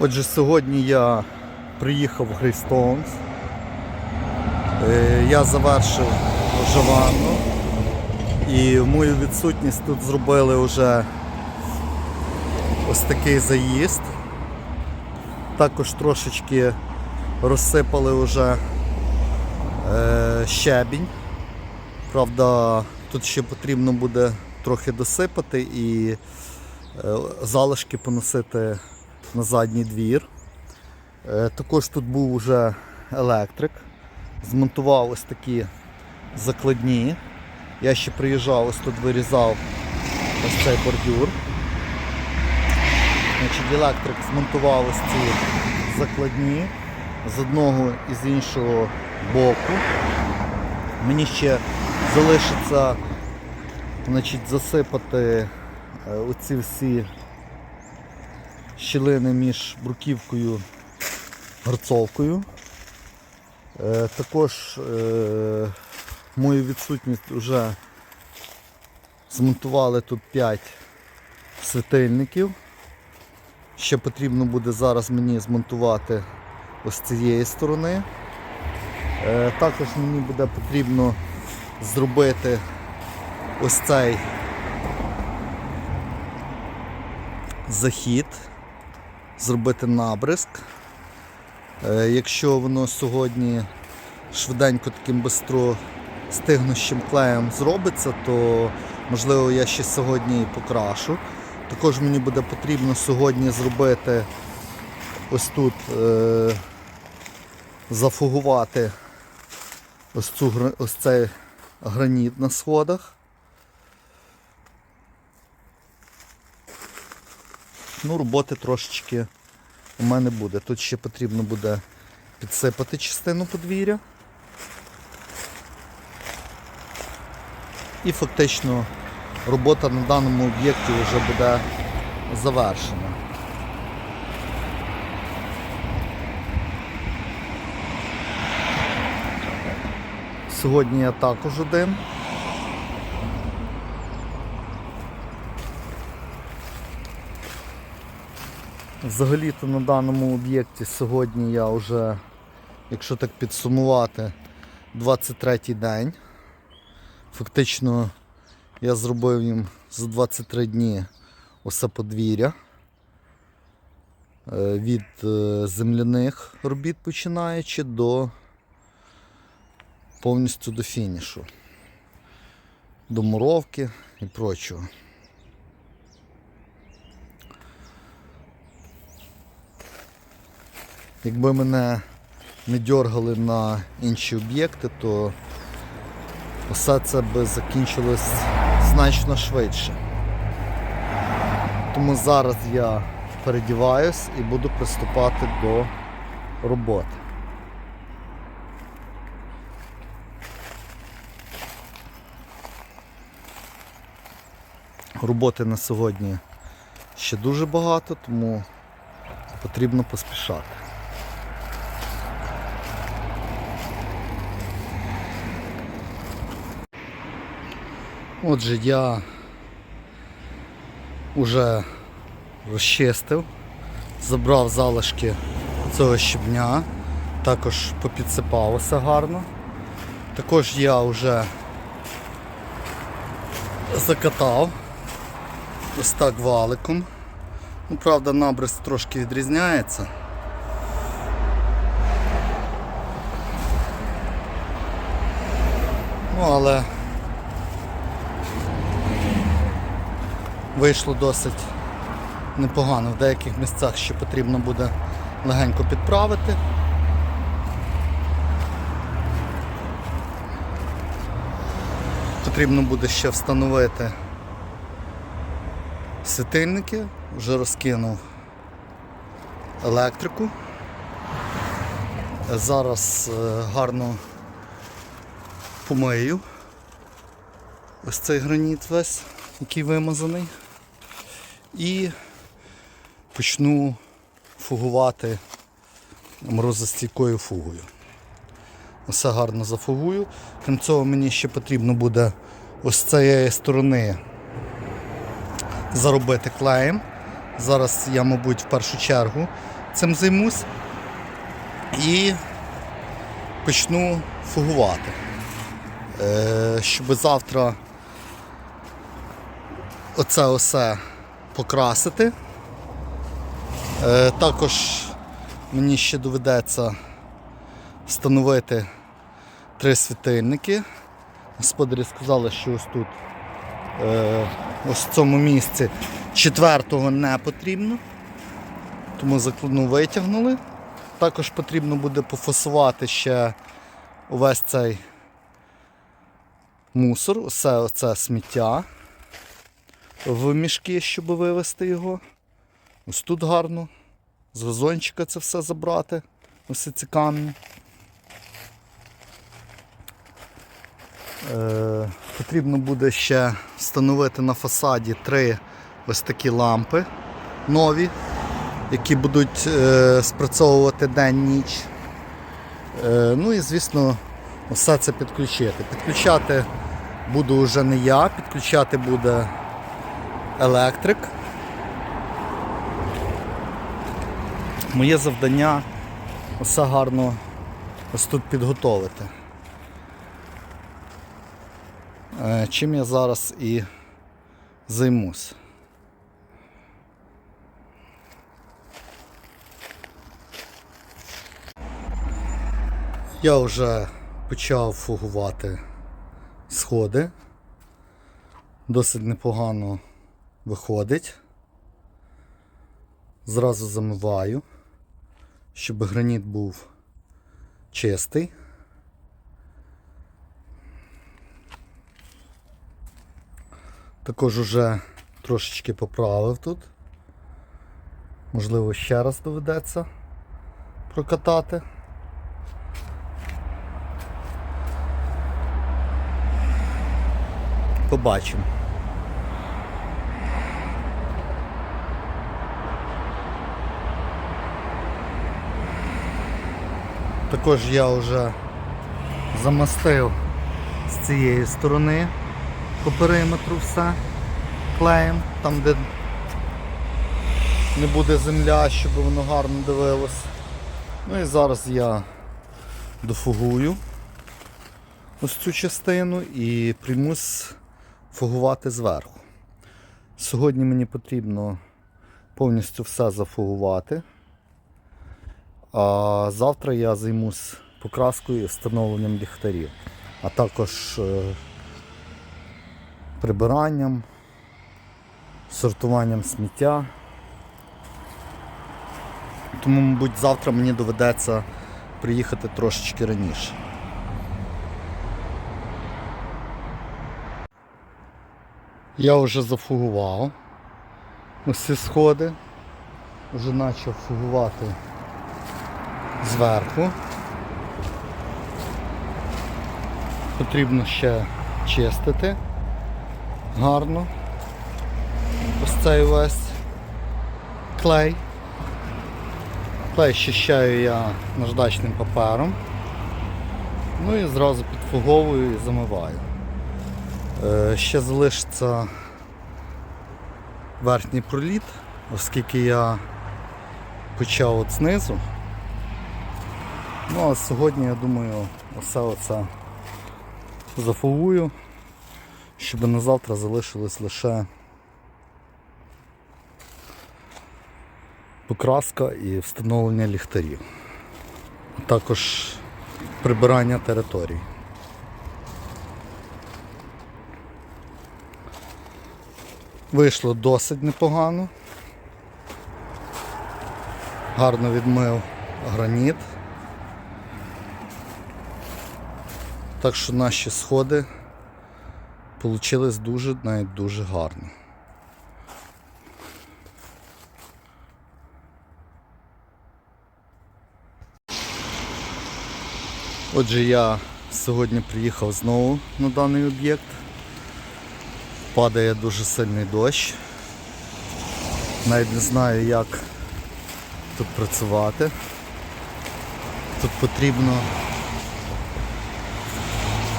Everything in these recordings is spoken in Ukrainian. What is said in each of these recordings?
Отже, сьогодні я приїхав в Грейстоунс. Е, Я завершив ванну і мою відсутність тут зробили вже ось такий заїзд. Також трошечки розсипали вже е, щебінь. Правда, тут ще потрібно буде трохи досипати і е, залишки поносити на задній двір. Е, Також тут був уже електрик. Змонтував ось такі закладні. Я ще приїжджав, ось тут вирізав ось цей бордюр. Значить, електрик змонтував ось ці закладні з одного і з іншого боку. Мені ще залишиться значить, засипати е, оці всі щілини між бруківкою гарцовкою. Е, Також е, мою відсутність вже змонтували тут 5 світильників. Ще потрібно буде зараз мені змонтувати ось цієї сторони. Е, Також мені буде потрібно зробити ось цей захід, зробити набризк. Е, Якщо воно сьогодні швиденько таким бистро стигнущим клеєм зробиться, то можливо я ще сьогодні і покрашу. Також мені буде потрібно сьогодні зробити ось тут е, зафугувати ось, цю, ось цей граніт на сходах. Ну, роботи трошечки у мене буде. Тут ще потрібно буде підсипати частину подвір'я. І фактично робота на даному об'єкті вже буде завершена. Сьогодні я також один. Взагалі-то на даному об'єкті сьогодні я вже, якщо так підсумувати, 23-й день. Фактично я зробив їм за 23 дні усе подвір'я. Е, Від е, земляних робіт починаючи до повністю до фінішу. До муровки і прочого. Якби мене не дергали на інші об'єкти, то все це би закінчилось значно швидше. Тому зараз я передіваюсь і буду приступати до роботи. Роботи на сьогодні ще дуже багато, тому потрібно поспішати. Отже, я вже розчистив, забрав залишки цього щебня, також попідсипав все гарно. Також я вже закатав ось так валиком. Ну, правда, набрис трошки відрізняється. Ну, але вийшло досить непогано. В деяких місцях ще потрібно буде легенько підправити. Потрібно буде ще встановити світильники, вже розкинув електрику. Зараз е, гарно помию ось цей граніт весь, який вимазаний. І почну фугувати морозостійкою фугою. Все гарно зафугую. Крім цього мені ще потрібно буде ось цієї сторони заробити клеєм Зараз я, мабуть, в першу чергу цим займусь і почну фугувати. Е, щоб завтра оце усе покрасити. Е, також мені ще доведеться встановити три світильники. Господарі сказали, що ось тут, е, ось в цьому місці четвертого не потрібно, тому закладну витягнули. Також потрібно буде пофасувати ще увесь цей мусор, усе оце сміття в мішки, щоб вивезти його. Ось тут гарно. З вазончика це все забрати. Ось ці камні. Е, потрібно буде ще встановити на фасаді три ось такі лампи нові, які будуть е, спрацьовувати день-ніч. Е, ну і звісно, все це підключити. Підключати буду вже не я, підключати буде електрик. Моє завдання все гарно ось тут підготовити. Е, Чим я зараз і займусь. Я вже почав фугувати сходи. Досить непогано виходить. Зразу замиваю, щоб граніт був чистий. Також уже трошечки поправив тут. Можливо, ще раз доведеться прокатати. Побачимо. Також я вже замастив з цієї сторони по периметру все клеєм, там де не буде земля, щоб воно гарно дивилось. Ну і зараз я дофугую ось цю частину і приймусь фугувати зверху. Сьогодні мені потрібно повністю все зафугувати. А завтра я займусь покраскою і встановленням ліхтарів, а також е, прибиранням, сортуванням сміття. Тому, мабуть, завтра мені доведеться приїхати трошечки раніше. Я вже зафугував ці сходи, вже почав фугувати зверху. Потрібно ще чистити гарно. Ось цей весь клей. Клей щищаю я наждачним папером. Ну і зразу підфуговую і замиваю. Е, Ще залишиться верхній проліт, оскільки я почав от знизу. Ну а сьогодні я думаю все оце зафугую, щоб на завтра залишилось лише покраска і встановлення ліхтарів. Також прибирання територій. Вийшло досить непогано. Гарно відмив граніт. Так що наші сходи получились дуже навіть дуже гарно. Отже, я сьогодні приїхав знову на даний об'єкт. Падає дуже сильний дощ. Навіть не знаю, як тут працювати. Тут потрібно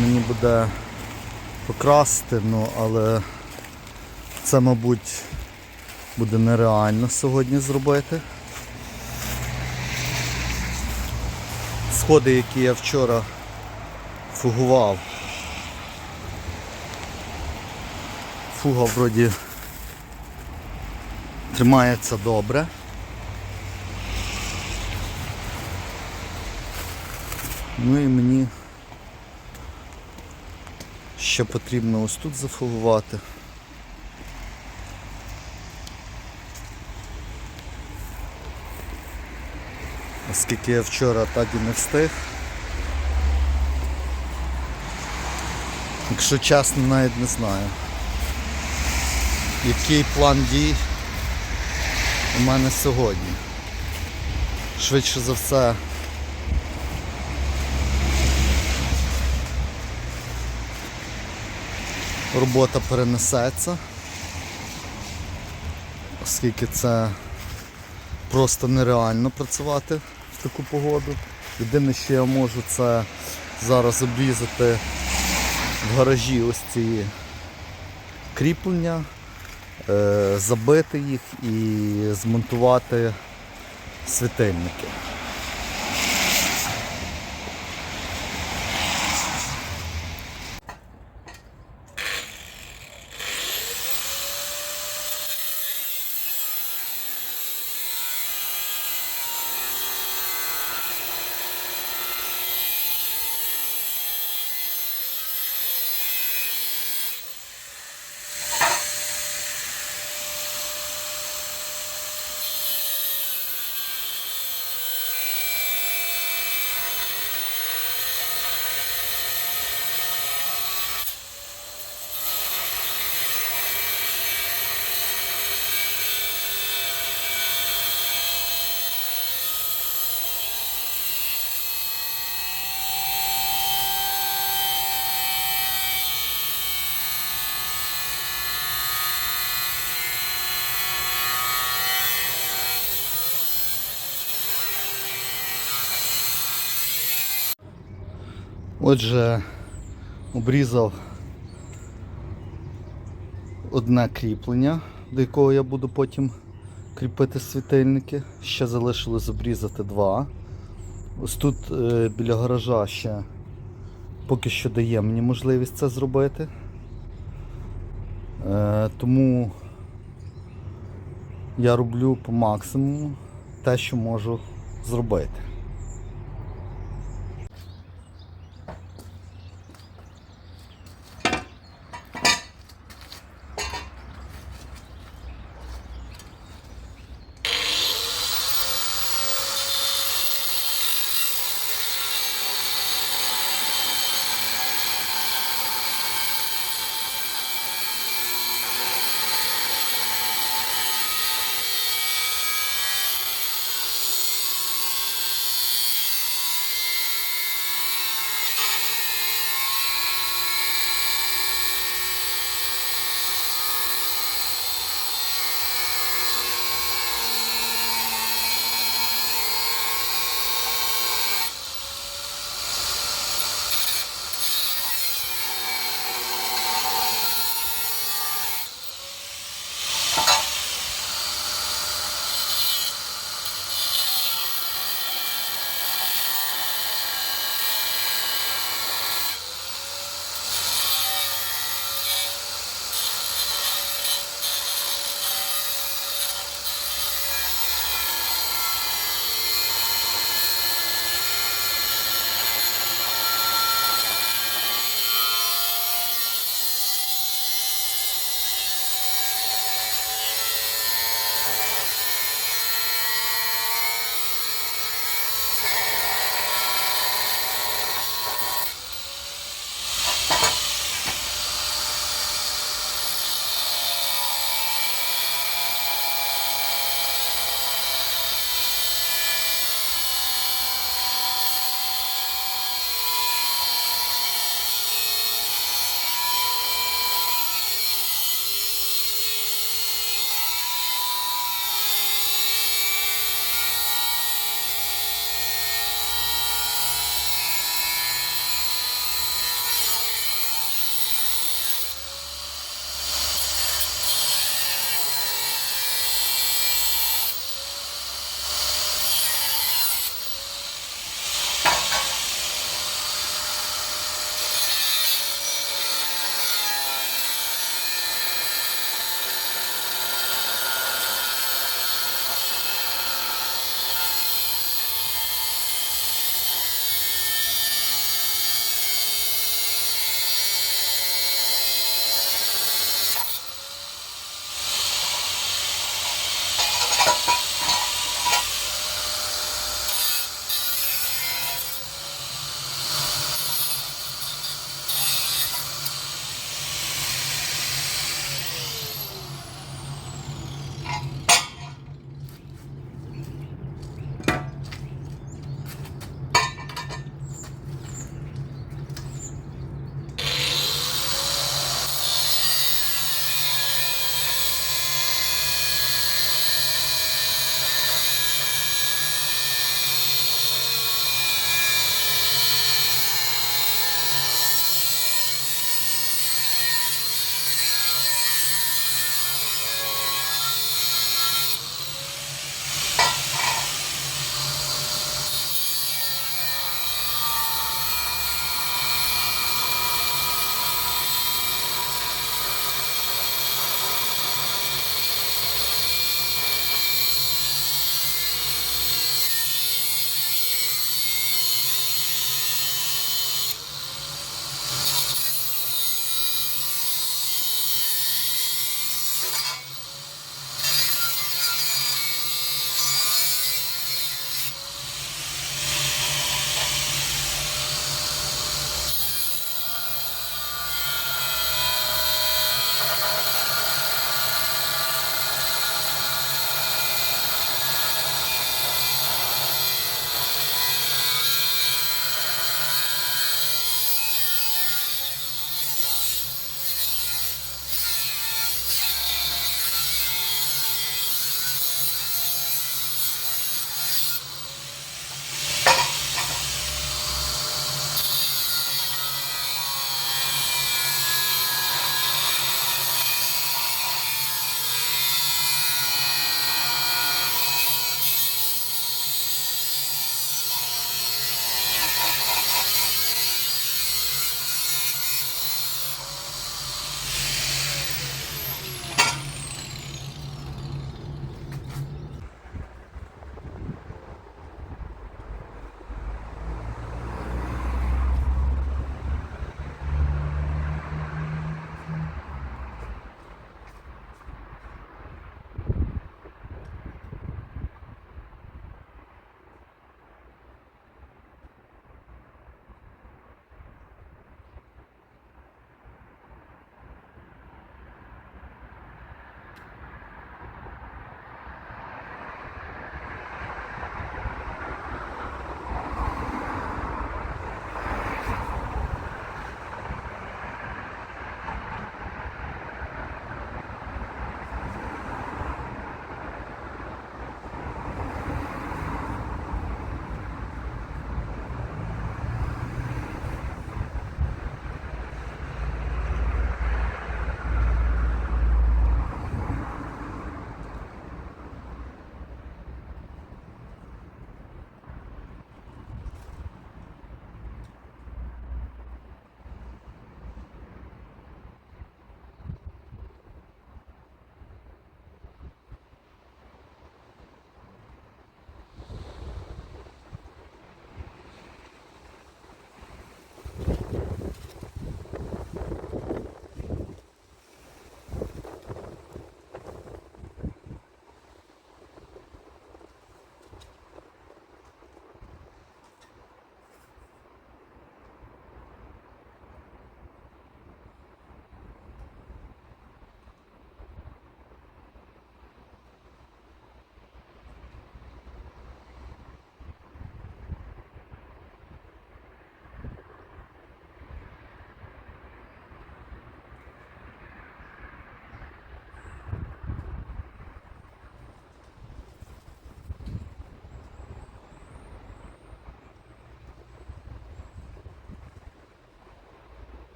мені буде покрасти, ну але це, мабуть, буде нереально сьогодні зробити. Сходи, які я вчора фугував. Фуга вроді тримається добре. Ну і мені ще потрібно ось тут зафугувати. Оскільки я вчора так не встиг. Якщо чесно, навіть не знаю. Який план дій у мене сьогодні. Швидше за все. Робота перенесеться, оскільки це просто нереально працювати в таку погоду. Єдине, що я можу, це зараз обрізати в гаражі ось ці кріплення, е, забити їх і змонтувати світильники. Отже, обрізав одне кріплення, до якого я буду потім кріпити світильники. Ще залишилось обрізати два. Ось тут е, біля гаража ще поки що дає мені можливість це зробити. Е, тому я роблю по максимуму те, що можу зробити.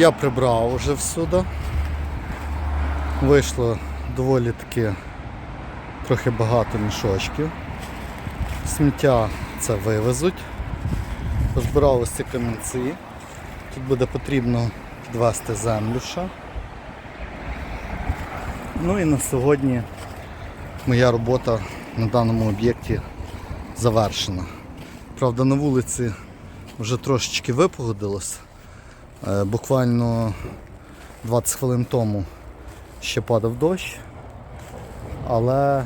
Я прибрав вже всюди. Вийшло доволі таки трохи багато мішочків. Сміття це вивезуть. Позбирав ось ці камінці. Тут буде потрібно підвести землю ще. Ну і на сьогодні моя робота на даному об'єкті завершена. Правда, на вулиці вже трошечки випогодилось. Е, Буквально 20 хвилин тому ще падав дощ, але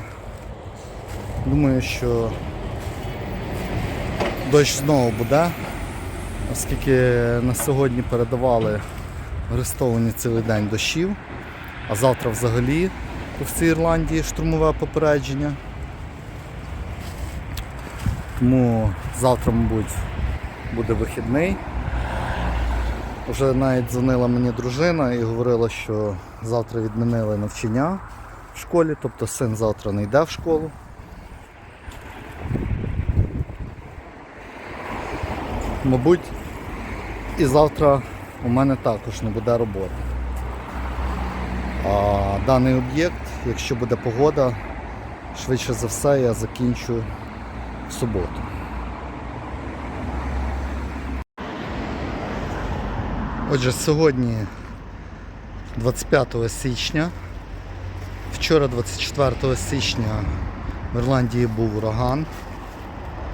думаю, що дощ знову буде, оскільки на сьогодні передавали Арестовані цілий день дощів, а завтра взагалі по всій Ірландії штурмове попередження. Тому завтра, мабуть, буде вихідний. Вже навіть дзвонила мені дружина і говорила, що завтра відмінили навчання в школі, тобто син завтра не йде в школу. Мабуть, і завтра у мене також не буде роботи. А даний об'єкт, якщо буде погода, швидше за все я закінчу в суботу. Отже, сьогодні 25 січня. Вчора, 24 січня, в Ірландії був ураган.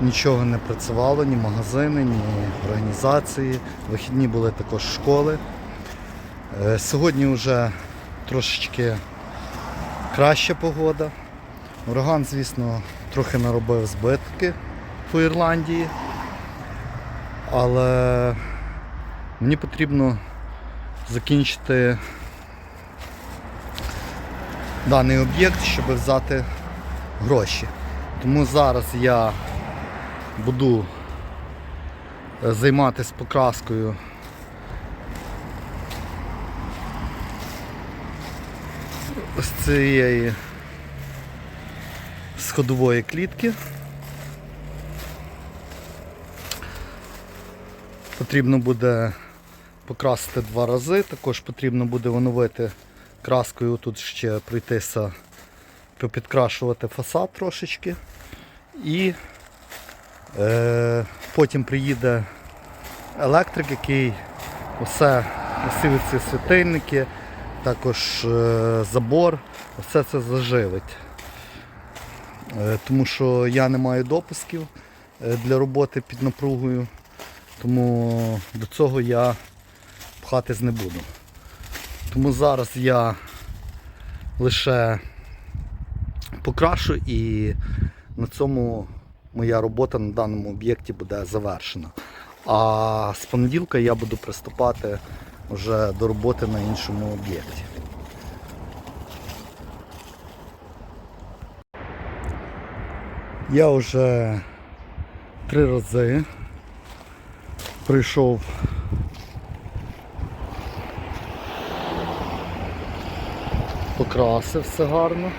Нічого не працювало, ні магазини, ні організації. Вихідні були також школи. Е, Сьогодні вже трошечки краща погода. Ураган, звісно, трохи наробив збитки по Ірландії. Але мені потрібно закінчити даний об'єкт, щоб взяти гроші. Тому зараз я буду е, займатися покраскою з цієї сходової клітки. Потрібно буде покрасити два рази, також потрібно буде оновити краскою, тут ще пройтися, попідкрашувати фасад трошечки. І е, потім приїде електрик, який усе, усі ці світильники, також е, забор, все це заживить. Е, тому що я не маю допусків е, для роботи під напругою, тому до цього я пхатись не буду. Тому зараз я лише покрашу і на цьому моя робота на даному об'єкті буде завершена. А з понеділка я буду приступати вже до роботи на іншому об'єкті. Я вже три рази прийшов покрасив все гарно.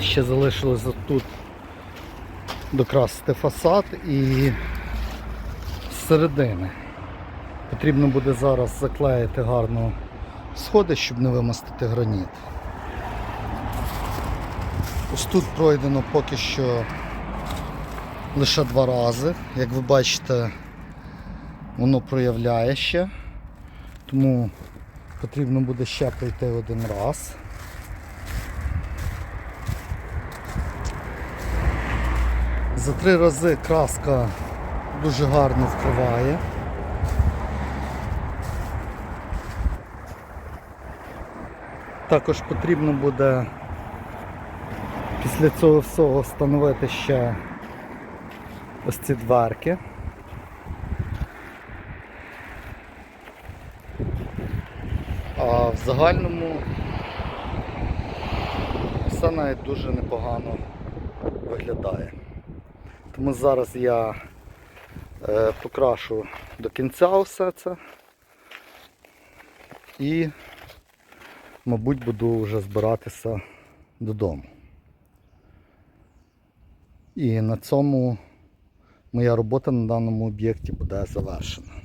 Ще залишилося тут докрасити фасад і з середини. Потрібно буде зараз заклеїти гарно сходи, щоб не вимостити граніт. Ось тут пройдено поки що лише два рази. Як ви бачите, воно проявляє ще, тому потрібно буде ще пройти один раз. За три рази краска дуже гарно вкриває. Також потрібно буде після цього всього встановити ще ось ці дверки. А загальному все навіть дуже непогано виглядає. Тому зараз я е, покрашу до кінця все це і, мабуть, буду вже збиратися додому. І на цьому моя робота на даному об'єкті буде завершена.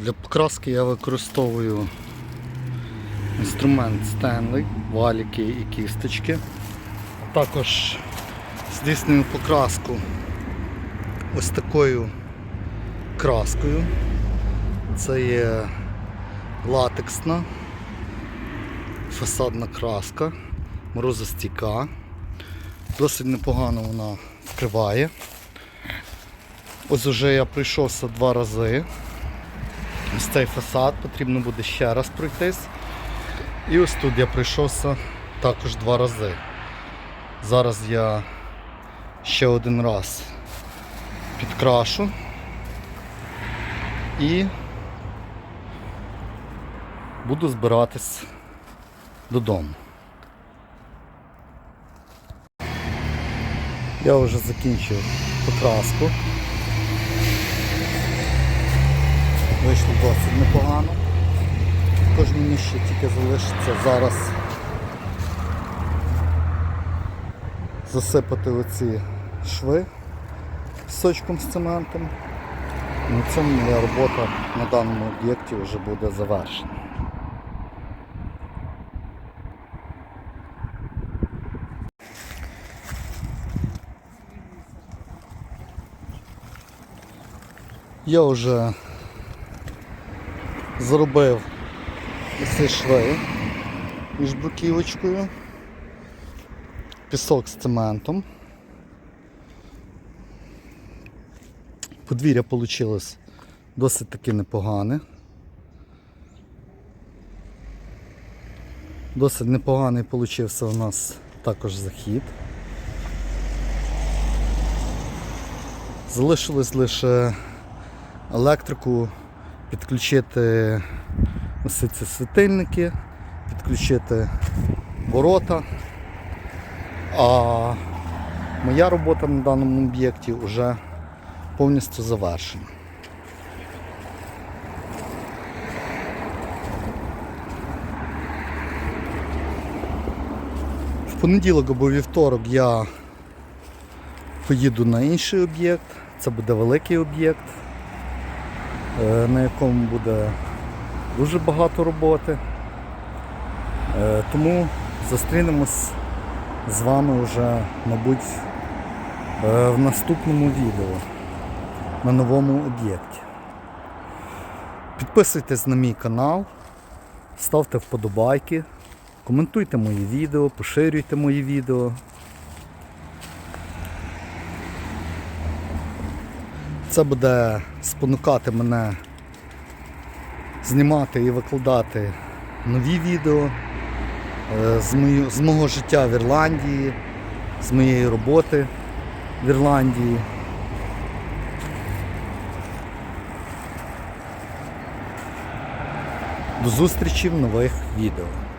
Для покраски я використовую інструмент Stanley, валіки і кісточки. Також здійснюю покраску ось такою краскою. Це є латексна фасадна краска, морозостійка. Досить непогано вона вкриває. Ось уже я пройшовся два рази. Ось цей фасад потрібно буде ще раз пройтись. І ось тут я пройшовся також два рази. Зараз я ще один раз підкрашу і буду збиратись додому. Я вже закінчив покраску. Вийшло досить непогано. Також мені ще тільки залишиться зараз засипати оці шви пісочком з цементом. На цьому моя робота на даному об'єкті вже буде завершена. Я вже зробив ці шви між бруківочкою, пісок з цементом. Подвір'я вийшло досить таки непогане. Досить непоганий получився у нас також захід. Залишилось лише електрику підключити ось ці світильники, підключити ворота. А моя робота на даному об'єкті вже повністю завершена. В понеділок або вівторок я поїду на інший об'єкт. Це буде великий об'єкт, на якому буде дуже багато роботи. Е, Тому зустрінемось з вами вже, мабуть, е, в наступному відео на новому об'єкті. Підписуйтесь на мій канал, ставте вподобайки, коментуйте мої відео, поширюйте мої відео. Це буде спонукати мене знімати і викладати нові відео е, з, мою, з мого життя в Ірландії, з моєї роботи в Ірландії. До зустрічі в нових відео.